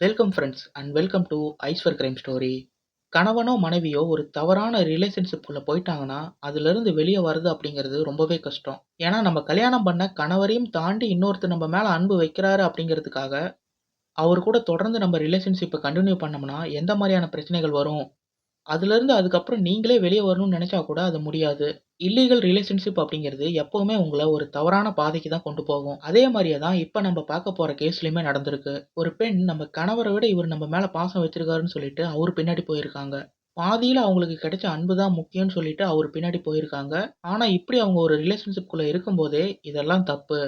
Welcome friends and welcome to ஐஸ்வர் crime story கணவனோ மனைவியோ ஒரு தவறான ரிலேஷன்ஷிப்புக்குள்ளே போயிட்டாங்கன்னா அதுலேருந்து வெளியே வர்றது அப்படிங்கிறது ரொம்பவே கஷ்டம். ஏன்னா நம்ம கல்யாணம் பண்ண கணவரையும் தாண்டி இன்னொருத்தர் நம்ம மேலே அன்பு வைக்கிறாரு அப்படிங்கிறதுக்காக அவர் கூட தொடர்ந்து நம்ம ரிலேஷன்ஷிப்பை கண்டினியூ பண்ணோம்னா எந்த மாதிரியான பிரச்சனைகள் வரும்? அதுலேருந்து அதுக்கப்புறம் நீங்களே வெளியே வரணும்னு நினச்சா கூட அது முடியாது. இல்லீகல் ரிலேஷன்ஷிப் அப்படிங்கிறது எப்போவுமே உங்களை ஒரு தவறான பாதைக்கு தான் கொண்டு போகும். அதே மாதிரியே தான் இப்போ நம்ம பார்க்க போகிற கேஸ்லையுமே நடந்திருக்கு. ஒரு பெண் நம்ம கணவரை விட இவர் நம்ம மேலே பாசம் வச்சிருக்காருன்னு சொல்லிட்டு அவர் பின்னாடி போயிருக்காங்க. பாதியில் அவங்களுக்கு கிடைச்ச அன்பு தான் முக்கியம்னு சொல்லிட்டு அவர் பின்னாடி போயிருக்காங்க. ஆனால் இப்படி அவங்க ஒரு ரிலேஷன்ஷிப்குள்ளே இருக்கும்போதே இதெல்லாம் தப்பு.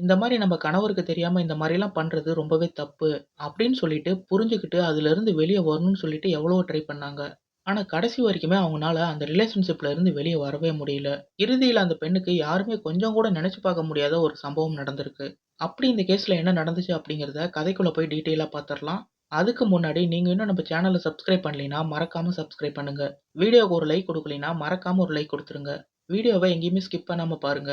இந்த மாதிரி நம்ம கணவருக்கு தெரியாமல் இந்த மாதிரிலாம் பண்ணுறது ரொம்பவே தப்பு அப்படின்னு சொல்லிட்டு புரிஞ்சுக்கிட்டு அதுலேருந்து வெளியே வரணும்னு சொல்லிட்டு எவ்வளோ ட்ரை பண்ணாங்க. ஆனா கடைசி வரைக்குமே அவங்கனால அந்த ரிலேஷன்ஷிப்ல இருந்து வெளிய வரவே முடியல. இறுதியில அந்த பெண்ணுக்கு யாருமே கொஞ்சம் கூட நினச்சி பார்க்க முடியாத ஒரு சம்பவம் நடந்திருக்கு. அப்படி இந்த கேஸ்ல என்ன நடந்துச்சு அப்படிங்கிறத கதைக்குள்ள போய் டீட்டெயிலா பார்த்துரலாம். அதுக்கு முன்னாடி நீங்க இன்னும் நம்ம சேனல சப்ஸ்கிரைப் பண்ணலைன்னா மறக்காம சப்ஸ்கிரைப் பண்ணுங்க. வீடியோவுக்கு ஒரு லைக் குடுக்கலைன்னா மறக்காம ஒரு லைக் குடுத்துருங்க. வீடியோவ எங்கேயுமே ஸ்கிப் பண்ணாம பாருங்க.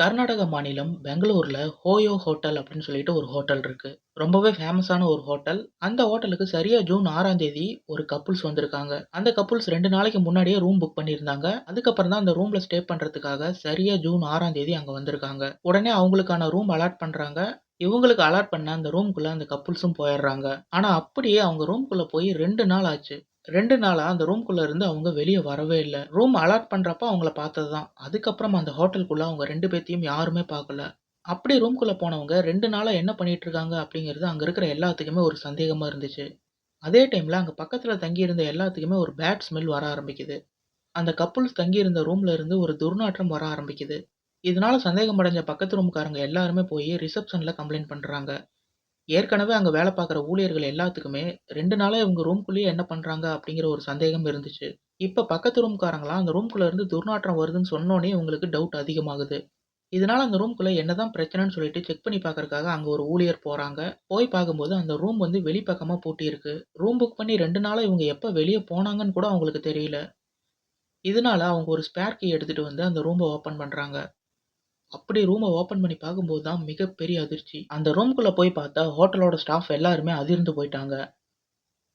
கர்நாடக மாநிலம் பெங்களூரில் ஹோயோ ஹோட்டல் அப்படின்னு சொல்லிட்டு ஒரு ஹோட்டல் இருக்குது ரொம்பவே ஃபேமஸான ஒரு ஹோட்டல். அந்த ஹோட்டலுக்கு சரியா ஜூன் ஆறாம் தேதி ஒரு கப்புள்ஸ் வந்திருக்காங்க. அந்த கப்புள்ஸ் ரெண்டு நாளைக்கு முன்னாடியே ரூம் புக் பண்ணியிருந்தாங்க. அதுக்கப்புறம் தான் அந்த ரூமில் ஸ்டே பண்ணுறதுக்காக சரியா ஜூன் ஆறாம் தேதி அங்கே வந்திருக்காங்க. உடனே அவங்களுக்கான ரூம் அலாட் பண்ணுறாங்க இவங்களுக்கு அலாட் பண்ண அந்த ரூம்குள்ள அந்த கப்புள்ஸும் போயிடுறாங்க. ஆனால் அப்படியே அவங்க ரூம்குள்ளே போய் ரெண்டு நாள் ஆச்சு. ரெண்டு நாளாக அந்த ரூம்குள்ளே இருந்து அவங்க வெளியே வரவே இல்லை ரூம் அலாட் பண்ணுறப்ப அவங்கள பார்த்தது தான். அதுக்கப்புறம் அந்த ஹோட்டலுக்குள்ளே அவங்க ரெண்டு பேர்த்தையும் யாருமே பார்க்கல. அப்படி ரூம்குள்ளே போனவங்க ரெண்டு நாளாக என்ன பண்ணிட்டு இருக்காங்க அப்படிங்கிறது அங்கே இருக்கிற எல்லாத்துக்குமே ஒரு சந்தேகமாக இருந்துச்சு. அதே டைமில் அங்கே பக்கத்தில் தங்கியிருந்த எல்லாத்துக்குமே ஒரு பேட் ஸ்மெல் வர ஆரம்பிக்குது. அந்த கப்புள்ஸ் தங்கியிருந்த ரூமில் இருந்து ஒரு துர்நாற்றம் வர ஆரம்பிக்குது. இதனால சந்தேகம் அடைஞ்ச பக்கத்து ரூம்காரங்க எல்லாருமே போய் ரிசப்ஷனில் கம்ப்ளைண்ட் பண்ணுறாங்க ஏற்கனவே அங்கே வேலை பார்க்குற ஊழியர்கள் எல்லாத்துக்குமே ரெண்டு நாளாக இவங்க ரூம்குள்ளேயே என்ன பண்ணுறாங்க அப்படிங்கிற ஒரு சந்தேகம் இருந்துச்சு. இப்போ பக்கத்து ரூம்காரங்களாம் அந்த ரூம்குள்ள இருந்து துர்நாற்றம் வருதுன்னு சொன்னோன்னே இவங்களுக்கு டவுட் அதிகமாகுது. இதனால் அந்த ரூம்குள்ள என்னதான் பிரச்சனைன்னு சொல்லிட்டு செக் பண்ணி பார்க்கறக்காக அங்கே ஒரு ஊழியர் போகிறாங்க போய் பார்க்கும்போது அந்த ரூம் வந்து வெளிப்பக்கமாக பூட்டியிருக்கு. ரூம் புக் பண்ணி ரெண்டு நாளாக இவங்க எப்போ வெளியே போனாங்கன்னு கூட அவங்களுக்கு தெரியல. இதனால அவங்க ஒரு ஸ்பேர் கீ எடுத்துகிட்டு வந்து அந்த ரூமை ஓப்பன் பண்ணுறாங்க அப்படி ரூமை ஓப்பன் பண்ணி பார்க்கும்போது தான் மிகப்பெரிய அதிர்ச்சி. அந்த ரூம்குள்ளே போய் பார்த்தா ஹோட்டலோட ஸ்டாஃப் எல்லாருமே அதிர்ந்து போயிட்டாங்க.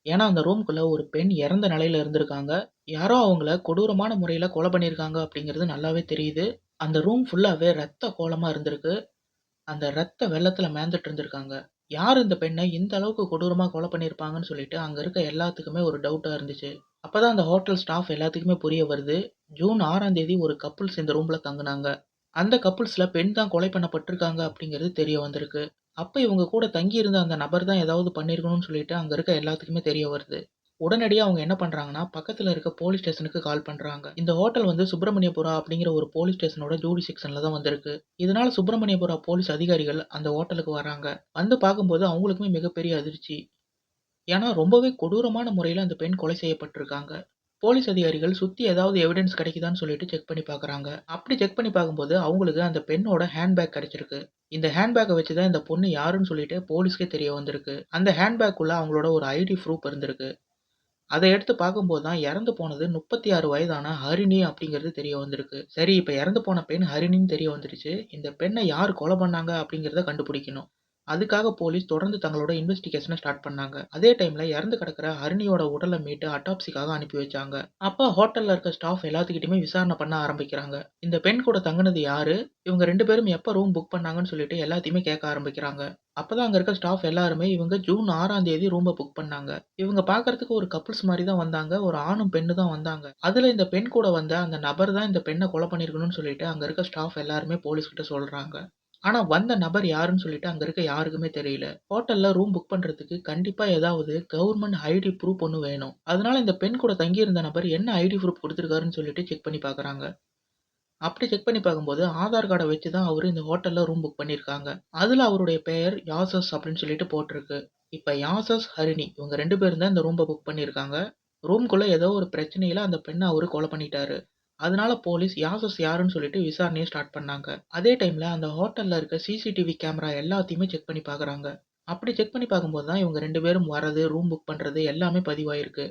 ஏன்னா அந்த ரூம்குள்ளே ஒரு பெண் இறந்த நிலையில இருந்திருக்காங்க. யாரோ அவங்கள கொடூரமான முறையில் கொலை பண்ணியிருக்காங்க அப்படிங்கிறது நல்லாவே தெரியுது. அந்த ரூம் ஃபுல்லாகவே ரத்த கோலமாக இருந்திருக்கு. அந்த ரத்த வெள்ளத்தில் மேந்துட்டு இருந்திருக்காங்க. யார் இந்த பெண்ணை இந்த அளவுக்கு கொடூரமாக கொலை பண்ணியிருப்பாங்கன்னு சொல்லிட்டு அங்கே இருக்க எல்லாத்துக்குமே ஒரு டவுட்டாக இருந்துச்சு. அப்போ தான் அந்த ஹோட்டல் ஸ்டாஃப் எல்லாத்துக்குமே புரிய வருது. ஜூன் ஆறாம் தேதி ஒரு கப்புள்ஸ் இந்த ரூமில் தங்குனாங்க. அந்த கப்புள்ஸ்ல பெண் தான் கொலை பண்ணப்பட்டிருக்காங்க அப்படிங்கிறது தெரிய வந்திருக்கு. அப்போ இவங்க கூட தங்கியிருந்த அந்த நபர் தான் ஏதாவது பண்ணியிருக்கணும்னு சொல்லிட்டு அங்கே இருக்க எல்லாத்துக்குமே தெரிய வருது. உடனடியாக அவங்க என்ன பண்ணுறாங்கன்னா பக்கத்தில் இருக்க போலீஸ் ஸ்டேஷனுக்கு கால் பண்ணுறாங்க இந்த ஹோட்டல் வந்து சுப்பிரமணியபுரா அப்படிங்கிற ஒரு போலீஸ் ஸ்டேஷனோட ஜூடி செக்ஷனில் தான் வந்திருக்கு. இதனால சுப்பிரமணியபுரா போலீஸ் அதிகாரிகள் அந்த ஹோட்டலுக்கு வராங்க. வந்து பார்க்கும்போது அவங்களுக்குமே மிகப்பெரிய அதிர்ச்சி. ஏன்னா ரொம்பவே கொடூரமான முறையில் அந்த பெண் கொலை செய்யப்பட்டிருக்காங்க. போலீஸ் அதிகாரிகள் சுற்றி ஏதாவது எவிடன்ஸ் கிடைக்குதான்னு சொல்லிட்டு செக் பண்ணி பார்க்குறாங்க. அப்படி செக் பண்ணி பார்க்கும்போது அவங்களுக்கு அந்த பெண்ணோட ஹேண்ட்பேக் கிடைச்சிருக்கு. இந்த ஹேண்ட்பேக்கை வச்சு தான் இந்த பொண்ணு யாருன்னு சொல்லிட்டு போலீஸ்க்கே தெரிய வந்திருக்கு. அந்த ஹேண்ட்பேக்குள்ளே அவங்களோட ஒரு ஐடி ப்ரூஃப் இருந்திருக்கு. அதை எடுத்து பார்க்கும்போது தான் இறந்து போனது 36 வயதான ஹரிணி அப்படிங்கிறது தெரிய வந்திருக்கு. சரி இப்போ இறந்து போன பெண் ஹரிணின்னு தெரிய வந்துருச்சு. இந்த பெண்ணை யார் கொலை பண்ணாங்க அப்படிங்கிறத கண்டுபிடிக்கணும். அதுக்காக போலீஸ் தொடர்ந்து தங்களோட இன்வெஸ்டிகேஷனை ஸ்டார்ட் பண்ணாங்க. அதே டைம்ல இறந்து கிடக்கிற அருணியோட உடலை மீட்டு அட்டாப்சிக்காக அனுப்பி வச்சாங்க. அப்பா ஹோட்டல்ல இருக்க ஸ்டாஃப் எல்லாத்துக்கிட்டையுமே விசாரணை பண்ண ஆரம்பிக்கிறாங்க. இந்த பெண் கூட தங்கினது யாரு? இவங்க ரெண்டு பேரும் எப்ப ரூம் புக் பண்ணாங்கன்னு சொல்லிட்டு எல்லாத்தையுமே கேட்க ஆரம்பிக்கிறாங்க. அப்பதான் அங்க இருக்க ஸ்டாஃப் எல்லாருமே இவங்க ஜூன் ஆறாம் தேதி ரூமை புக் பண்ணாங்க. இவங்க பார்க்கறதுக்கு ஒரு கப்புள்ஸ் மாதிரி தான் வந்தாங்க. ஒரு ஆணும் பெண்ணு தான் வந்தாங்க. அதுல இந்த பெண் கூட வந்த அந்த நபர் தான் இந்த பெண்ணை கொலை பண்ணியிருக்கணும்னு சொல்லிட்டு அங்க இருக்க ஸ்டாஃப் எல்லாருமே போலீஸ் கிட்ட சொல்றாங்க. ஆனா வந்த நபர் யாருன்னு சொல்லிட்டு அங்க இருக்க யாருக்குமே தெரியல. ஹோட்டல்ல ரூம் புக் பண்றதுக்கு கண்டிப்பா ஏதாவது கவர்மெண்ட் ஐடி ப்ரூஃப் ஒண்ணு வேணும். அதனால இந்த பெண் கூட தங்கியிருந்த நபர் என்ன ஐடி ப்ரூஃப் குடுத்திருக்காருன்னு சொல்லிட்டு செக் பண்ணி பார்க்குறாங்க. அப்படி செக் பண்ணி பார்க்கும்போது ஆதார் கார்ட வச்சு தான் அவரு இந்த ஹோட்டல்ல ரூம் புக் பண்ணியிருக்காங்க. அதுல அவருடைய பெயர் யாசஸ் அப்படின்னு சொல்லிட்டு போட்டிருக்கு. இப்ப யாசஸ், ஹரிணி இவங்க 2 பேரும் தான் இந்த ரூம்ப புக் பண்ணியிருக்காங்க. ரூம்குள்ள ஏதோ ஒரு பிரச்சனையில அந்த பெண்ண அவரு கொலை பண்ணிட்டாரு. அதனால போலீஸ் யாசஸ் யாருன்னு சொல்லிட்டு விசாரணையை ஸ்டார்ட் பண்ணாங்க. அதே டைம்ல அந்த ஹோட்டல்ல இருக்க சிசிடிவி கேமரா எல்லாத்தையுமே செக் பண்ணி பார்க்குறாங்க. அப்படி செக் பண்ணி பார்க்கும்போது தான் இவங்க ரெண்டு பேரும் வரது, ரூம் புக் பண்றது எல்லாமே பதிவாயிருக்கு.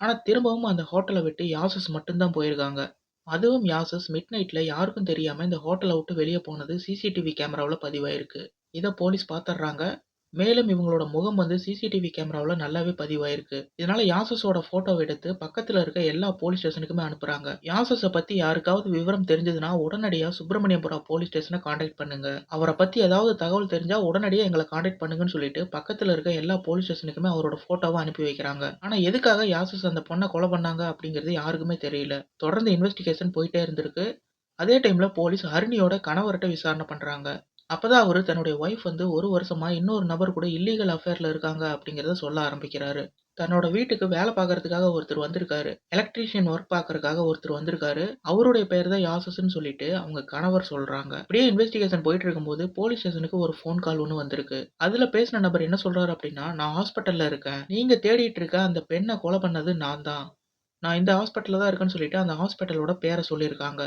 ஆனா திரும்பவும் அந்த ஹோட்டலை விட்டு யாசஸ் மட்டும்தான் போயிருக்காங்க. அதுவும் யாசஸ் மிட் நைட்ல யாருக்கும் தெரியாம இந்த ஹோட்டலை விட்டு வெளியே போனது சிசிடிவி கேமராவில் பதிவாயிருக்கு. இதை போலீஸ் பார்த்துடுறாங்க. மேலும் இவங்களோட முகம் வந்து சிசிடிவி கேமராவில் நல்லாவே பதிவாயிருக்கு. இதனால யாசஸோட ஃபோட்டோவ எடுத்து பக்கத்தில் இருக்க எல்லா போலீஸ் ஸ்டேஷனுக்குமே அனுப்புறாங்க. யாசஸை பத்தி யாருக்காவது விவரம் தெரிஞ்சதுன்னா உடனடியாக சுப்பிரமணியபுரம் போலீஸ் ஸ்டேஷனை கான்டாக்ட் பண்ணுங்க. அவரை பத்தி ஏதாவது தகவல் தெரிஞ்சா உடனடியாக எங்களை கான்டாக்ட் பண்ணுங்கன்னு சொல்லிட்டு பக்கத்தில் இருக்க எல்லா போலீஸ் ஸ்டேஷனுக்குமே அவரோட போட்டோவை அனுப்பி வைக்கிறாங்க. ஆனால் எதுக்காக யாசஸ் அந்த பொண்ணை கொலை பண்ணாங்க அப்படிங்கிறது யாருக்குமே தெரியல. தொடர்ந்து இன்வெஸ்டிகேஷன் போயிட்டே இருந்திருக்கு. அதே டைம்ல போலீஸ் ஹரிணியோட கணவர்கிட்ட விசாரணை பண்றாங்க. அப்பதான் அவரு தன்னுடைய ஒய்ஃப் வந்து 1 வருஷமா இன்னொரு நபர் கூட இல்லீகல் அஃபேர்ல இருக்காங்க அப்படிங்கிறத சொல்ல ஆரம்பிக்கிறாரு. தன்னோட வீட்டுக்கு வேலை பார்க்கறதுக்காக ஒருத்தர் வந்திருக்காரு. எலக்ட்ரீஷியன் ஒர்க் பார்க்கறதுக்காக ஒருத்தர் வந்திருக்காரு. அவருடைய பெயர் தான் யாசஸ்ன்னு சொல்லிட்டு அவங்க கணவர் சொல்றாங்க. இப்படியே இன்வெஸ்டிகேஷன் போயிட்டு இருக்கும்போது போலீஸ் ஸ்டேஷனுக்கு ஒரு ஃபோன் கால் ஒண்ணு வந்திருக்கு. அதுல பேசின நபர் என்ன சொல்றாரு அப்படின்னா, "நான் ஹாஸ்பிட்டல்ல இருக்கேன். நீங்க தேடிட்டு இருக்க அந்த பெண்ண கொலை பண்ணது நான் தான். நான் இந்த ஹாஸ்பிட்டல்ல தான் இருக்கேன்னு" சொல்லிட்டு அந்த ஹாஸ்பிட்டலோட பேர சொல்லியிருக்காங்க.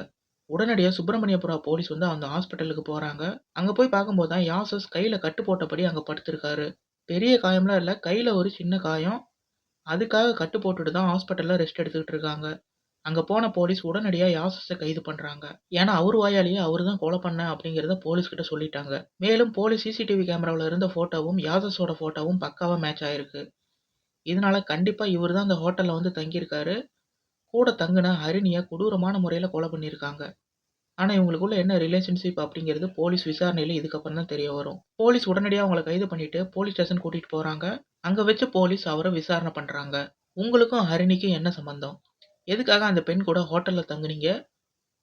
உடனடியாக சுப்பிரமணியபுரா போலீஸ் வந்து அந்த ஹாஸ்பிட்டலுக்கு போகிறாங்க அங்கே போய் பார்க்கும்போது தான் யாசஸ் கையில் கட்டு போட்டபடி அங்கே படுத்திருக்காரு. பெரிய காயம்லாம் இல்லை கையில் ஒரு சின்ன காயம். அதுக்காக கட்டு போட்டுட்டு தான் ஹாஸ்பிட்டலில் ரெஸ்ட் எடுத்துக்கிட்டு இருக்காங்க. அங்கே போன போலீஸ் உடனடியாக யாசஸை கைது பண்ணுறாங்க ஏன்னா அவர் வாயாலேயே அவர் தான் கொலை பண்ண அப்படிங்கிறத போலீஸ்கிட்ட சொல்லிட்டாங்க. மேலும் போலீஸ் சிசிடிவி கேமராவில் இருந்த ஃபோட்டோவும் யாசஸோட ஃபோட்டோவும் பக்காவாக மேட்ச் ஆயிருக்கு. இதனால கண்டிப்பாக இவர் தான் அந்த ஹோட்டலில் வந்து தங்கியிருக்காரு. கூட தங்குன ஹரிணியை கொடூரமான முறையில் கொலை பண்ணியிருக்காங்க. ஆனால் இவங்களுக்குள்ள என்ன ரிலேஷன்ஷிப் அப்படிங்கிறது போலீஸ் விசாரணையில் இதுக்கப்புறம் தான் தெரிய வரும். போலீஸ் உடனடியாக அவங்களை கைது பண்ணிட்டு போலீஸ் ஸ்டேஷன் கூட்டிகிட்டு போகிறாங்க அங்கே வச்சு போலீஸ் அவரை விசாரணை பண்ணுறாங்க உங்களுக்கும் ஹரிணிக்கும் என்ன சம்பந்தம்? எதுக்காக அந்த பெண் கூட ஹோட்டலில் தங்குனீங்க?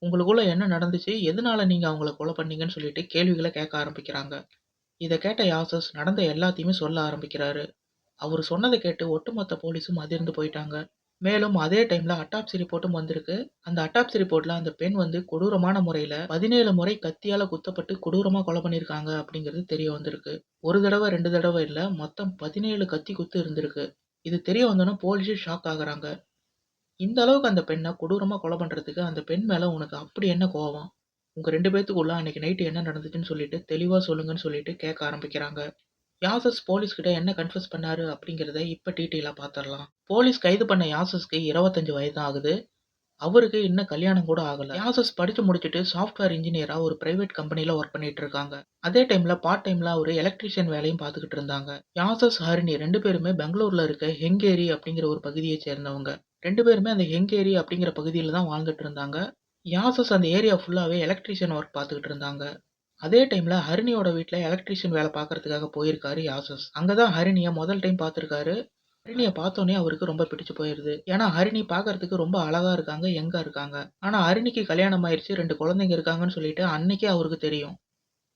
உங்களுக்குள்ள என்ன நடந்துச்சு? எதனால நீங்கள் அவங்கள கொலை பண்ணீங்கன்னு சொல்லிட்டு கேள்விகளை கேட்க ஆரம்பிக்கிறாங்க. இதை கேட்ட யாசஸ் நடந்த எல்லாத்தையுமே சொல்ல ஆரம்பிக்கிறாரு. அவர் சொன்னதை கேட்டு ஒட்டுமொத்த போலீஸும் அதிர்ந்து போயிட்டாங்க. மேலும் அதே டைம்ல அட்டாப்சி ரிப்போர்ட்டும் வந்திருக்கு. அந்த அட்டாப்சி ரிப்போர்ட்ல அந்த பெண் வந்து கொடூரமான முறையில 17 முறை கத்தியால குத்தப்பட்டு கொடூரமா கொலை பண்ணியிருக்காங்க அப்படிங்கிறது தெரிய வந்திருக்கு. ஒரு தடவை ரெண்டு தடவை இல்ல. மொத்தம் 17 கத்தி குத்து இருந்திருக்கு. இது தெரிய வந்தோன்னா போலீஸே ஷாக் ஆகுறாங்க. இந்த அளவுக்கு அந்த பெண்ணை கொடூரமா கொலை பண்றதுக்கு அந்த பெண் மேல உனக்கு அப்படி என்ன கோவம்? உங்க ரெண்டு பேத்துக்குள்ள அன்னைக்கு நைட்டு என்ன நடந்துச்சுன்னு சொல்லிட்டு தெளிவா சொல்லுங்கன்னு சொல்லிட்டு கேட்க ஆரம்பிக்கிறாங்க. யாசஸ் போலீஸ் கிட்ட என்ன கன்ஃபஸ் பண்ணாரு அப்படிங்கிறத இப்போ டீட்டெயிலாக பார்த்துடலாம். போலீஸ் கைது பண்ண யாசஸ்க்கு 25 வயது ஆகுது. அவருக்கு இன்னும் கல்யாணம் கூட ஆகலை யாசஸ் படித்து முடிச்சுட்டு சாஃப்ட்வேர் இன்ஜினியராக ஒரு பிரைவேட் கம்பெனியில் ஒர்க் பண்ணிட்டு இருக்காங்க. அதே டைமில் பார்ட் டைமில் ஒரு எலக்ட்ரீஷியன் வேலையும் பார்த்துக்கிட்டு இருந்தாங்க. யாசஸ், ஹரிணி ரெண்டு பேருமே பெங்களூரில் இருக்க ஹெங்கேரி அப்படிங்கிற ஒரு பகுதியை சேர்ந்தவங்க. ரெண்டு பேருமே அந்த ஹெங்கேரி அப்படிங்கிற பகுதியில் தான் வாழ்ந்துட்டு இருந்தாங்க. யாசஸ் அந்த ஏரியா ஃபுல்லாகவே எலக்ட்ரீஷியன் ஒர்க் பார்த்துக்கிட்டு இருந்தாங்க. அதே டைமில் ஹரிணியோட வீட்டில் எலக்ட்ரீஷியன் வேலை பார்க்கறதுக்காக போயிருக்காரு யாசஸ். அங்கே தான் ஹரிணியை முதல் டைம் பார்த்துருக்காரு ஹரிணியை பார்த்தோன்னே அவருக்கு ரொம்ப பிடிச்சு போயிடுது ஏன்னா ஹரிணி பார்க்கறதுக்கு ரொம்ப அழகா இருக்காங்க, எங்கே இருக்காங்க. ஆனால் ஹரிணிக்கு கல்யாணம் ஆயிடுச்சு ரெண்டு குழந்தைங்க இருக்காங்கன்னு சொல்லிட்டு அன்னைக்கே அவருக்கு தெரியும்.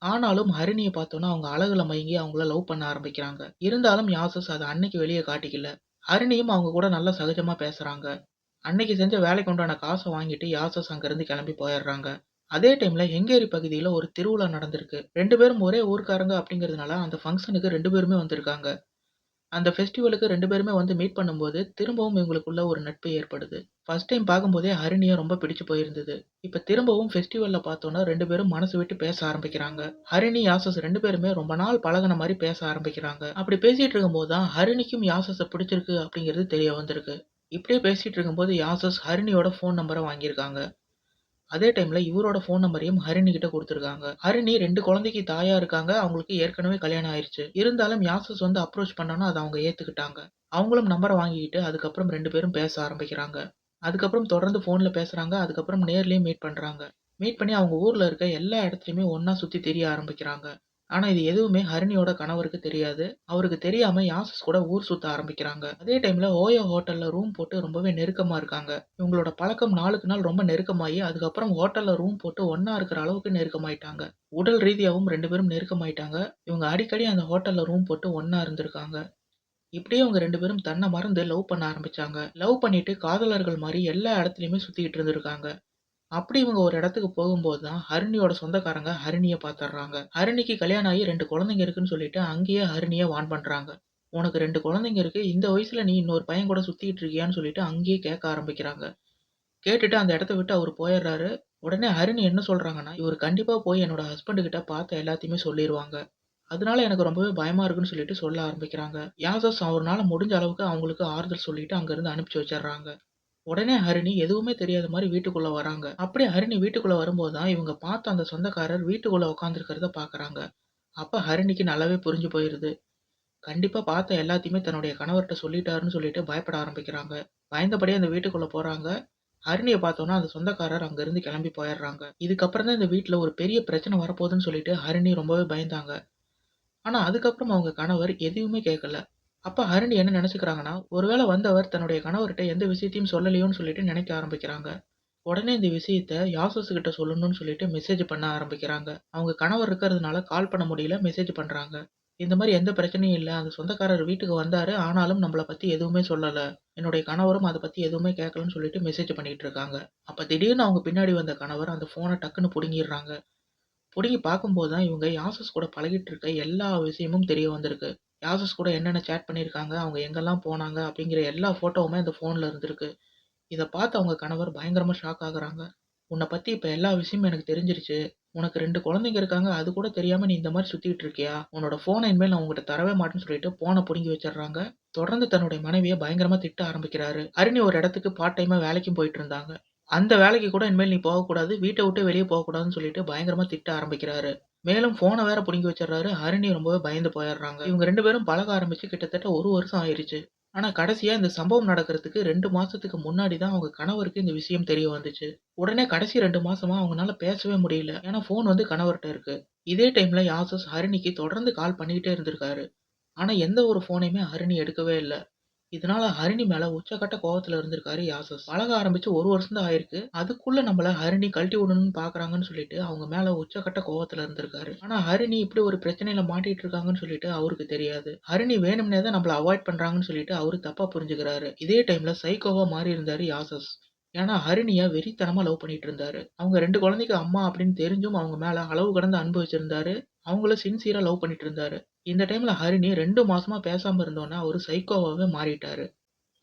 ஆனாலும் ஹரிணியை பார்த்தோன்னா அவங்க அழகுல மயங்கி அவங்கள லவ் பண்ண ஆரம்பிக்கிறாங்க. இருந்தாலும் யாசஸ் அதை அன்னைக்கு வெளியே காட்டிக்கல. ஹரிணியும் அவங்க கூட நல்லா சகஜமாக பேசுகிறாங்க அன்னைக்கு செஞ்ச வேலைக்கு உண்டான காசை வாங்கிட்டு யாசஸ் அங்கேருந்து கிளம்பி போயிடுறாங்க. அதே டைம்ல ஹெங்கேரி பகுதியில் ஒரு திருவிழா நடந்திருக்கு. ரெண்டு பேரும் ஒரே ஊர்க்காரங்க அப்படிங்கிறதுனால அந்த ஃபங்க்ஷனுக்கு ரெண்டு பேருமே வந்திருக்காங்க. அந்த ஃபெஸ்டிவலுக்கு ரெண்டு பேருமே வந்து மீட் பண்ணும்போது திரும்பவும் இவங்களுக்குள்ள ஒரு நட்பு ஏற்படுது. ஃபர்ஸ்ட் டைம் பார்க்கும்போதே ஹரிணியை ரொம்ப பிடிச்சு போயிருந்தது. இப்போ திரும்பவும் ஃபெஸ்டிவலில் பார்த்தோன்னா ரெண்டு பேரும் மனசு விட்டு பேச ஆரம்பிக்கிறாங்க. ஹரிணி, யாசஸ் ரெண்டு பேருமே ரொம்ப நாள் பழகுன மாதிரி பேச ஆரம்பிக்கிறாங்க. அப்படி பேசிட்டு இருக்கும்போது தான் ஹரிணிக்கும் யாசஸை பிடிச்சிருக்கு அப்படிங்கிறது தெரிய வந்திருக்கு. இப்படியே பேசிட்டு இருக்கும்போது யாசஸ் ஹரிணியோட ஃபோன் நம்பரை வாங்கியிருக்காங்க. அதே டைம்ல இவரோட ஃபோன் நம்பரையும் ஹரிணி கிட்ட கொடுத்துருக்காங்க ஹரிணி ரெண்டு குழந்தைக்கு தாயா இருக்காங்க. அவங்களுக்கு ஏற்கனவே கல்யாணம் ஆயிருச்சு. இருந்தாலும் யாசஸ் வந்து அப்ரோச் பண்ணோன்னா அதை அவங்க ஏத்துக்கிட்டாங்க. அவங்களும் நம்பரை வாங்கிக்கிட்டு அதுக்கப்புறம் ரெண்டு பேரும் பேச ஆரம்பிக்கிறாங்க. அதுக்கப்புறம் தொடர்ந்து ஃபோனில் பேசுகிறாங்க அதுக்கப்புறம் நேர்லேயும் மீட் பண்ணுறாங்க மீட் பண்ணி அவங்க ஊரில் இருக்க எல்லா இடத்துலையுமே ஒன்றா சுற்றி தெரிய ஆரம்பிக்கிறாங்க. ஆனால் இது எதுவுமே ஹரிணியோட கணவருக்கு தெரியாது. அவருக்கு தெரியாம யாசஸ் கூட ஊர் சுத்த ஆரம்பிக்கிறாங்க. அதே டைம்ல ஓயோ ஹோட்டல்ல ரூம் போட்டு ரொம்பவே நெருக்கமா இருக்காங்க. இவங்களோட பழக்கம் நாளுக்கு நாள் ரொம்ப நெருக்கமாகி அதுக்கப்புறம் ஹோட்டல்ல ரூம் போட்டு ஒன்றா இருக்கிற அளவுக்கு நெருக்கமாயிட்டாங்க. உடல் ரீதியாகவும் ரெண்டு பேரும் நெருக்கமாயிட்டாங்க. இவங்க அடிக்கடி அந்த ஹோட்டல்ல ரூம் போட்டு ஒன்றா இருந்திருக்காங்க. இப்படியே அவங்க ரெண்டு பேரும் தன்னை மறந்து லவ் பண்ண ஆரம்பிச்சாங்க. லவ் பண்ணிட்டு காதலர்கள் மாதிரி எல்லா இடத்துலையுமே சுத்திக்கிட்டு இருந்திருக்காங்க. அப்படி இவங்க ஒரு இடத்துக்கு போகும்போது தான் ஹரிணியோட சொந்தக்காரங்க ஹரிணியை பார்த்துடுறாங்க. ஹரிணிக்கு கல்யாணம் ஆகி ரெண்டு குழந்தைங்க இருக்குன்னு சொல்லிட்டு அங்கேயே ஹரிணியை வார்ன் பண்றாங்க. உனக்கு ரெண்டு குழந்தைங்க இருக்கு. இந்த வயசுல நீ இன்னொரு பையன் கூட சுத்திக்கிட்டு இருக்கியான்னு சொல்லிட்டு அங்கேயே கேட்க ஆரம்பிக்கிறாங்க. கேட்டுட்டு அந்த இடத்த விட்டு அவர் போயிடுறாரு. உடனே ஹரிணி என்ன சொல்றாங்கன்னா, இவர் கண்டிப்பா போய் என்னோட ஹஸ்பண்டு கிட்ட பார்த்த எல்லாத்தையுமே சொல்லிடுவாங்க அதனால எனக்கு ரொம்பவே பயமா இருக்குன்னு சொல்லிட்டு சொல்ல ஆரம்பிக்கிறாங்க. யாசஸ் அவர்னால முடிஞ்ச அளவுக்கு அவங்களுக்கு ஆறுதல் சொல்லிட்டு அங்கிருந்து அனுப்பிச்சு வச்சிடுறாங்க. உடனே ஹரிணி எதுவுமே தெரியாத மாதிரி வீட்டுக்குள்ள வராங்க. அப்படியே ஹரிணி வீட்டுக்குள்ள வரும்போது தான் இவங்க பார்த்த அந்த சொந்தக்காரர் வீட்டுக்குள்ள உட்காந்துருக்கிறத பாக்குறாங்க அப்ப ஹரிணிக்கு நல்லாவே புரிஞ்சு போயிருது. கண்டிப்பா பார்த்த எல்லாத்தையுமே தன்னுடைய கணவர்கிட்ட சொல்லிட்டாருன்னு சொல்லிட்டு பயப்பட ஆரம்பிக்கிறாங்க. பயந்தபடியே அந்த வீட்டுக்குள்ள போறாங்க. ஹரிணியை பார்த்தோன்னா, அந்த சொந்தக்காரர் அங்கிருந்து கிளம்பி போயிடுறாங்க. இதுக்கப்புறம் தான் இந்த வீட்டில் ஒரு பெரிய பிரச்சனை வரப்போகுதுன்னு சொல்லிட்டு ஹரிணி ரொம்பவே பயந்தாங்க. ஆனால் அதுக்கப்புறம் அவங்க கணவர் எதையுமே கேட்கல. அப்போ ஹரிணி என்ன நினச்சிக்கிறாங்கன்னா ஒருவேளை வந்தவர் தன்னுடைய கணவர்கிட்ட எந்த விஷயத்தையும் சொல்லலையோன்னு சொல்லிட்டு நினைக்க ஆரம்பிக்கிறாங்க. உடனே இந்த விஷயத்த யாசஸ் கிட்ட சொல்லணும்னு சொல்லிட்டு மெசேஜ் பண்ண ஆரம்பிக்கிறாங்க. அவங்க கணவர் இருக்கிறதுனால கால் பண்ண முடியல, மெசேஜ் பண்ணுறாங்க இந்த மாதிரி எந்த பிரச்சனையும் இல்லை அந்த சொந்தக்காரர் வீட்டுக்கு வந்தாரு. ஆனாலும் நம்மள பற்றி எதுவுமே சொல்லலை என்னுடைய கணவரும் அதை பற்றி எதுவுமே கேட்கலன்னு சொல்லிட்டு மெசேஜ் பண்ணிகிட்டு இருக்காங்க. அப்போ திடீர்னு அவங்க பின்னாடி வந்த கணவர் அந்த ஃபோனை டக்குன்னு பிடுங்கிடுறாங்க பிடுங்கி பார்க்கும்போது தான் இவங்க யாசஸ் கூட பழகிட்டு இருக்க எல்லா விஷயமும் தெரிய வந்திருக்கு. யாசஸ் கூட என்னென்ன சேட் பண்ணியிருக்காங்க, அவங்க எங்கெல்லாம் போனாங்க அப்படிங்கிற எல்லா ஃபோட்டோவுமே அந்த ஃபோனில் இருந்திருக்கு. இதை பார்த்து அவங்க கணவர் பயங்கரமாக ஷாக் ஆகுறாங்க. உன்னை பற்றி இப்போ எல்லா விஷயமும் எனக்கு தெரிஞ்சிருச்சு. உனக்கு ரெண்டு குழந்தைங்க இருக்காங்க. அது கூட தெரியாமல் நீ இந்த மாதிரி சுற்றிட்டு இருக்கியா? உன்னோட ஃபோனை இனிமேல் நான் உங்கள்கிட்ட தரவே மாட்டேன்னு" சொல்லிட்டு ஃபோனை பிடுங்கி வச்சிடுறாங்க தொடர்ந்து தன்னுடைய மனைவியை பயங்கரமாக திட்ட ஆரம்பிக்கிறாரு. அருணி ஒரு இடத்துக்கு பார்ட் டைமாக வேலைக்கும் போயிட்டு இருந்தாங்க. அந்த வேலைக்கு கூட இனிமேல் நீ போகக்கூடாது. வீட்டை விட்டு வெளியே போகக்கூடாதுன்னு சொல்லிட்டு பயங்கரமாக திட்ட ஆரம்பிக்கிறாரு. மேலும் ஃபோனை வேற புடுங்கி வச்சிடுறாரு ஹரிணி ரொம்பவே பயந்து போயிடுறாங்க. இவங்க ரெண்டு பேரும் பழக ஆரம்பிச்சு கிட்டத்தட்ட ஒரு வருஷம் ஆயிருச்சு. ஆனா கடைசியா இந்த சம்பவம் நடக்கிறதுக்கு ரெண்டு மாசத்துக்கு முன்னாடி தான் அவங்க கணவருக்கு இந்த விஷயம் தெரிய வந்துச்சு. உடனே கடைசி ரெண்டு மாசமா அவங்கனால பேசவே முடியல. ஏன்னா ஃபோன் வந்து கணவர்கிட்ட இருக்கு. இதே டைம்ல யாசஸ் ஹரிணிக்கு தொடர்ந்து கால் பண்ணிக்கிட்டே இருந்திருக்காரு. ஆனா எந்த ஒரு ஃபோனையுமே ஹரிணி எடுக்கவே இல்லை இதனால ஹரிணி மேல உச்சக்கட்ட கோவத்துல இருந்திருக்காரு யாசஸ். பழக ஆரம்பிச்சு ஒரு வருஷம் தான் ஆயிருக்கு. அதுக்குள்ள நம்மள ஹரிணி கழட்டி விடணும்னு பார்க்குறாங்கன்னு சொல்லிட்டு அவங்க மேல உச்சக்கட்ட கோவத்துல இருந்திருக்காரு. ஆனா ஹரிணி இப்படி ஒரு பிரச்சனையில மாட்டிட்டு இருக்காங்கன்னு சொல்லிட்டு அவருக்கு தெரியாது. ஹரிணி வேணும்னே தான் நம்மள அவாய்ட் பண்றாங்கன்னு சொல்லிட்டு அவரு தப்பா புரிஞ்சுக்கிறாரு. இதே டைம்ல சைக்கோவா மாறி இருந்தாரு யாசஸ். ஏன்னா ஹரிணிய வெறித்தனமா லவ் பண்ணிட்டு இருந்தாரு. அவங்க 2 குழந்தைக்கு அம்மா அப்படின்னு தெரிஞ்சும் அவங்க மேல அளவு கடந்த அன்பு வச்சிருந்தாரு. அவங்கள சின்சியரா லவ் பண்ணிட்டு இருந்தாரு. இந்த டைம்ல ஹரிணி 2 மாசமா பேசாம இருந்தோனே அவரு சைக்கோவாவே மாறிட்டாரு.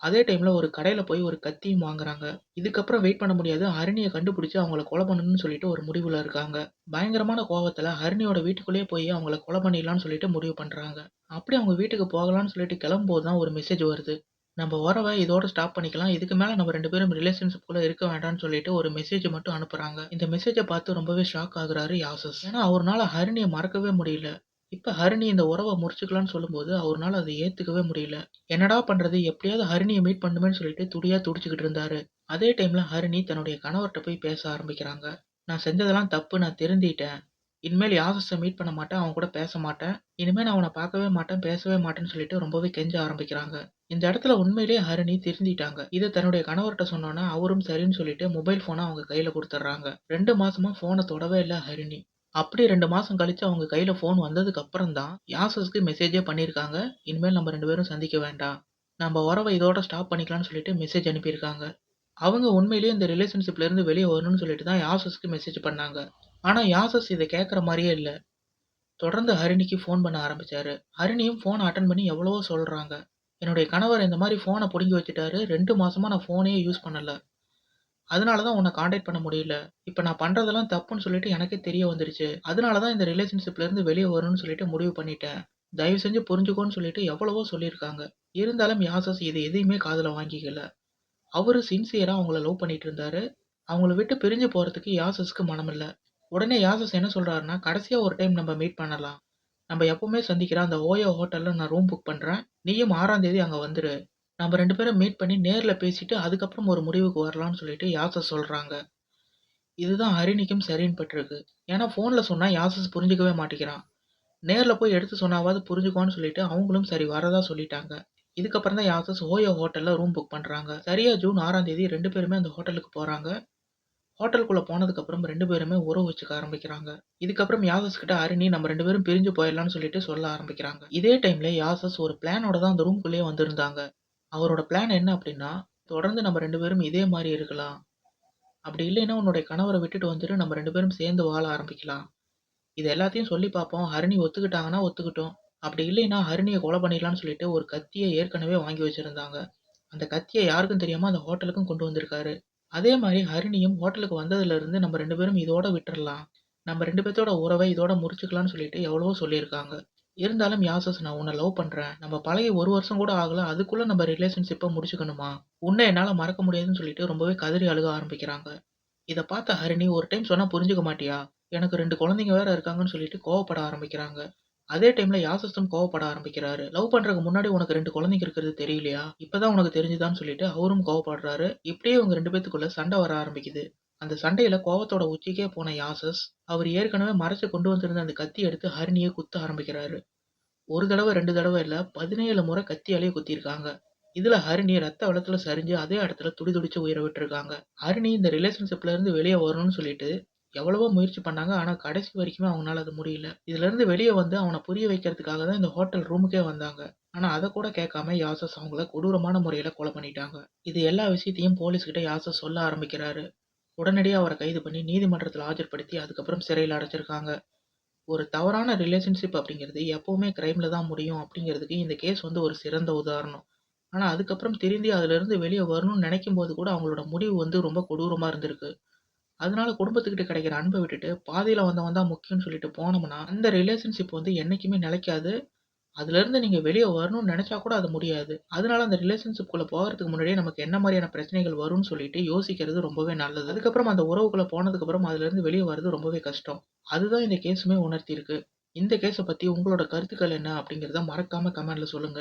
அதே டைம்ல ஒரு கடையில போய் ஒரு கத்தியும் வாங்குறாங்க. இதுக்கப்புறம் வெயிட் பண்ண முடியாது. ஹரிணிய கண்டுபிடிச்சு அவங்கள கொலை பண்ணணும்னு சொல்லிட்டு ஒரு முடிவுல இருக்காங்க. பயங்கரமான கோவத்துல ஹரிணியோட வீட்டுக்குள்ளேயே போய் அவங்கள கொலை பண்ணிடலாம்னு சொல்லிட்டு முடிவு பண்றாங்க. அப்படி அவங்க வீட்டுக்கு போகலாம்னு சொல்லிட்டு கிளம்பும்போது தான் ஒரு மெசேஜ் வருது. நம்ம உறவை இதோட ஸ்டாப் பண்ணிக்கலாம். இதுக்கு மேலே நம்ம ரெண்டு பேரும் ரிலேஷன்ஷிப்குள்ள இருக்க வேண்டாம்னு சொல்லிட்டு ஒரு மெசேஜ் மட்டும் அனுப்புகிறாங்க இந்த மெசேஜை பார்த்து ரொம்பவே ஷாக் ஆகுறாரு யாசஸ். ஏன்னா அவரால் ஹரிணியை மறக்கவே முடியல. இப்போ ஹரிணி இந்த உறவை முறிச்சுக்கலாம்னு சொல்லும்போது அவரால் அதை ஏற்றுக்கவே முடியல. என்னடா பண்ணுறது எப்படியாவது ஹரிணியை மீட் பண்ணுமேன்னு சொல்லிட்டு துடியாக துடிச்சுக்கிட்டு இருந்தாரு. அதே டைமில் ஹரிணி தன்னுடைய கணவர்கிட்ட போய் பேச ஆரம்பிக்கிறாங்க. நான் செஞ்சதெல்லாம் தப்பு. நான் திருந்திட்டேன். இனிமேல் யாசஸை மீட் பண்ண மாட்டேன். அவன் கூட பேச மாட்டேன். இனிமேல் நான் அவனை பார்க்கவே மாட்டேன், பேசவே மாட்டேன்னு சொல்லிட்டு ரொம்பவே கெஞ்ச ஆரம்பிக்கிறாங்க. இந்த இடத்துல உண்மையிலேயே ஹரிணி திருந்திட்டாங்க. இதை தன்னுடைய கணவர்கிட்ட சொன்னோன்னே அவரும் சரின்னு சொல்லிட்டு மொபைல் ஃபோனை அவங்க கையில கொடுத்துட்றாங்க ரெண்டு மாசமா ஃபோனை தொடவே இல்லை ஹரிணி. அப்படி ரெண்டு மாசம் கழிச்சு அவங்க கையில ஃபோன் வந்ததுக்கு அப்புறம் தான் யாசஸ்க்கு மெசேஜே பண்ணியிருக்காங்க. இனிமேல் நம்ம ரெண்டு பேரும் சந்திக்க வேண்டாம். நம்ம உறவை இதோட ஸ்டாப் பண்ணிக்கலாம்னு சொல்லிட்டு மெசேஜ் அனுப்பியிருக்காங்க. அவங்க உண்மையிலேயே இந்த ரிலேஷன்ஷிப்ல இருந்து வெளிய வரணும்னு சொல்லிட்டு தான் யாசஸ்க்கு மெசேஜ் பண்ணாங்க. ஆனால் யாசஸ் இதை கேட்குற மாதிரியே இல்லை தொடர்ந்து ஹரிணிக்கு ஃபோன் பண்ண ஆரம்பிச்சாரு. ஹரிணியும் ஃபோன் அட்டன் பண்ணி எவ்வளவோ சொல்கிறாங்க என்னுடைய கணவர் இந்த மாதிரி ஃபோனை பிடுங்கி வச்சுட்டாரு. ரெண்டு மாதமாக நான் ஃபோனே யூஸ் பண்ணலை அதனால தான் உன்னை காண்டாக்ட் பண்ண முடியல. இப்போ நான் பண்ணுறதெல்லாம் தப்புன்னு சொல்லிட்டு எனக்கே தெரிய வந்துருச்சு. அதனால தான் இந்த ரிலேஷன்ஷிப்லேருந்து வெளியே வரணும்னு சொல்லிட்டு முடிவு பண்ணிட்டேன். தயவு செஞ்சு புரிஞ்சுக்கோன்னு சொல்லிட்டு எவ்வளவோ சொல்லியிருக்காங்க. இருந்தாலும் யாசஸ் இது எதையுமே காதில் வாங்கிக்கல. அவரு சின்சியராக அவங்கள லவ் பண்ணிட்டு இருந்தாரு. அவங்கள விட்டு பிரிஞ்சு போகிறதுக்கு யாசஸ்க்கு மனமில்லை உடனே யாசஸ் என்ன சொல்கிறாருன்னா கடைசியாக ஒரு டைம் நம்ம மீட் பண்ணலாம். நம்ம எப்பவுமே சந்திக்கிற அந்த ஓயோ ஹோட்டலில் நான் ரூம் புக் பண்ணுறேன் நீயும் 6ஆம் தேதி வந்துடு வந்துரு. நம்ம ரெண்டு பேரும் மீட் பண்ணி நேரில் பேசிட்டு அதுக்கப்புறம் ஒரு முடிவுக்கு வரலாம்னு சொல்லிட்டு யாசஸ் சொல்கிறாங்க இதுதான் ஹரிணிக்கும் சரின்னு பட்டிருக்கு. ஏன்னா ஃபோனில் சொன்னால் யாசஸ் புரிஞ்சுக்கவே மாட்டேங்கிறான். நேரில் போய் எடுத்து சொன்னாவாவது புரிஞ்சுக்குவான்னு சொல்லிட்டு அவங்களும் சரி வரதா சொல்லிட்டாங்க. இதுக்கப்புறம் தான் யாசஸ் ஓயோ ஹோட்டலில் ரூம் புக் பண்ணுறாங்க சரியாக ஜூன் ஆறாம் தேதி ரெண்டு பேருமே அந்த ஹோட்டலுக்கு போகிறாங்க ஹோட்டலுக்குள்ளே போனதுக்கப்புறம் ரெண்டு பேருமே உறவு வச்சுக்க ஆரம்பிக்கிறாங்க. இதுக்கப்புறம் யாசஸ் கிட்ட ஹரிணி நம்ம ரெண்டு பேரும் பிரிஞ்சு போயிடலாம்னு சொல்லிட்டு சொல்ல ஆரம்பிக்கிறாங்க. இதே டைம்ல யாசஸ் ஒரு பிளானோட தான் அந்த ரூம்குள்ளேயே வந்திருந்தாங்க. அவரோட பிளான் என்ன அப்படின்னா, தொடர்ந்து நம்ம ரெண்டு பேரும் இதே மாதிரி இருக்கலாம். அப்படி இல்லைன்னா உன்னுடைய கணவரை விட்டுட்டு வந்துட்டு நம்ம ரெண்டு பேரும் சேர்ந்து வாழ ஆரம்பிக்கலாம். இது எல்லாத்தையும் சொல்லி பார்ப்போம். ஹரிணி ஒத்துக்கிட்டாங்கன்னா ஒத்துக்கிட்டோம் அப்படி இல்லைன்னா ஹரிணியை கொலை பண்ணிடலாம்னு சொல்லிட்டு ஒரு கத்தியை ஏற்கனவே வாங்கி வச்சுருந்தாங்க அந்த கத்தியை யாருக்கும் தெரியாமல் அந்த ஹோட்டலுக்கும் கொண்டு வந்திருக்காரு. அதே மாரி ஹரிணியும் ஹோட்டலுக்கு வந்ததுலேருந்து நம்ம 2 பேரும் இதோட விட்டுறலாம். நம்ம 2 பேத்தோட உறவ இதோட முறிச்சுக்கலாம்னு சொல்லிட்டு எவ்வளவோ சொல்லியிருக்காங்க. இருந்தாலும் யாசஸ் நான் உன்ன லவ் பண்றேன். நம்ம பழகி 1 வருஷம் கூட ஆகல. அதுக்குள்ள நம்ம ரிலேஷன்ஷிப்ப முடிச்சுக்கணுமா? உன்ன என்னால மறக்க முடியாதுன்னு சொல்லிட்டு ரொம்பவே கதறி அழுக ஆரம்பிக்கிறாங்க. இத பார்த்த ஹரிணி ஒரு டைம் சொன்னா புரிஞ்சுக்க மாட்டியா? எனக்கு 2 குழந்தைங்க வேற இருக்காங்கன்னு சொல்லிட்டு கோவப்பட ஆரம்பிக்கிறாங்க. அதே டைம்ல யாசஸ்தம் கோவப்பட ஆரம்பிக்கிறாரு. லவ் பண்றதுக்கு முன்னாடி உனக்கு ரெண்டு குழந்தைங்க இருக்கிறது தெரியலையா? இப்பதான் உனக்கு தெரிஞ்சுதான்னு சொல்லிட்டு அவரும் கோவப்படுறாரு. இப்படியே இவங்க ரெண்டு பேத்துக்குள்ள சண்டை வர ஆரம்பிக்குது. அந்த சண்டையில கோவத்தோட உச்சிக்கே போன யாசஸ், அவர் ஏற்கனவே மறைச்சு கொண்டு வந்திருந்த அந்த கத்தி எடுத்து ஹரிணியை குத்த ஆரம்பிக்கிறாரு. ஒரு தடவை ரெண்டு தடவை இல்ல 17 முறை கத்தியாலேயே குத்திருக்காங்க இதுல ஹரிணி ரத்த வளத்துல சரிஞ்சு அதே இடத்துல துடிதுடிச்சு உயிரை விட்டுருக்காங்க. ஹரிணி இந்த ரிலேஷன்ஷிப்ல இருந்து வெளியே வரணும்னு சொல்லிட்டு எவ்வளவோ முயற்சி பண்ணாங்க. ஆனால் கடைசி வரைக்குமே அவங்களால அது முடியல. இதுலேருந்து வெளியே வந்து அவனை புரிய வைக்கிறதுக்காக தான் இந்த ஹோட்டல் ரூமுக்கே வந்தாங்க. ஆனால் அதை கூட கேட்காம யாசஸ் அவங்கள கொடூரமான முறையில் கொலை பண்ணிட்டாங்க. இது எல்லா விஷயத்தையும் போலீஸ்கிட்ட யாசஸ் சொல்ல ஆரம்பிக்கிறாரு. உடனடியாக அவரை கைது பண்ணி நீதிமன்றத்தில் ஆஜர்படுத்தி அதுக்கப்புறம் சிறையில் அடைச்சிருக்காங்க. ஒரு தவறான ரிலேஷன்ஷிப் அப்படிங்கிறது எப்போவுமே கிரைமில் தான் முடியும் அப்படிங்கிறதுக்கு இந்த கேஸ் வந்து ஒரு சிறந்த உதாரணம். ஆனால் அதுக்கப்புறம் திருந்தி அதிலிருந்து வெளியே வரணும்னு நினைக்கும் போது கூட அவங்களோட முடிவு வந்து ரொம்ப கொடூரமாக இருந்திருக்கு. அதனால குடும்பத்துக்கிட்ட கிடைக்கிற அன்பை விட்டுட்டு பாதியில வந்தவன் தான் முக்கியம்னு சொல்லிட்டு போனோம்னா, அந்த ரிலேஷன்ஷிப் வந்து என்னைக்குமே நிலைக்காது. அதுலேருந்து நீங்கள் நீங்க வெளிய வரணும்னு நினைச்சா கூட அது முடியாது. அதனால அந்த ரிலேஷன்ஷிப்குள்ள போகறதுக்கு முன்னாடியே நமக்கு என்ன மாரியான பிரச்சனைகள் வரும்னு சொல்லிட்டு யோசிக்கிறது ரொம்பவே நல்லது. அதுக்கப்புறம் அந்த உறவுக்குள்ள போனதுக்கப்புறம் அதுலேருந்து வெளியே வெளிய வர்றது ரொம்பவே கஷ்டம். அதுதான் இந்த கேஸுமே உணர்த்தியிருக்கு. இந்த கேஸ பத்தி உங்களோட கருத்துக்கள் என்ன அப்படிங்கிறத மறக்காம கமெண்ட்ல சொல்லுங்க.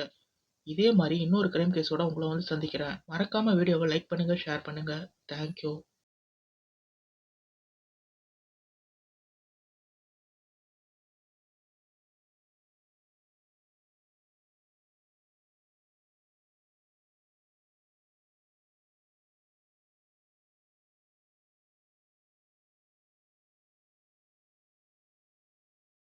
இதே மாரி இன்னொரு கிரைம் கேஸோட உங்கள வந்து சந்திக்கிறேன். மறக்காம வீடியோவ லைக் பண்ணுங்க, ஷேர் பண்ணுங்க. Thank you.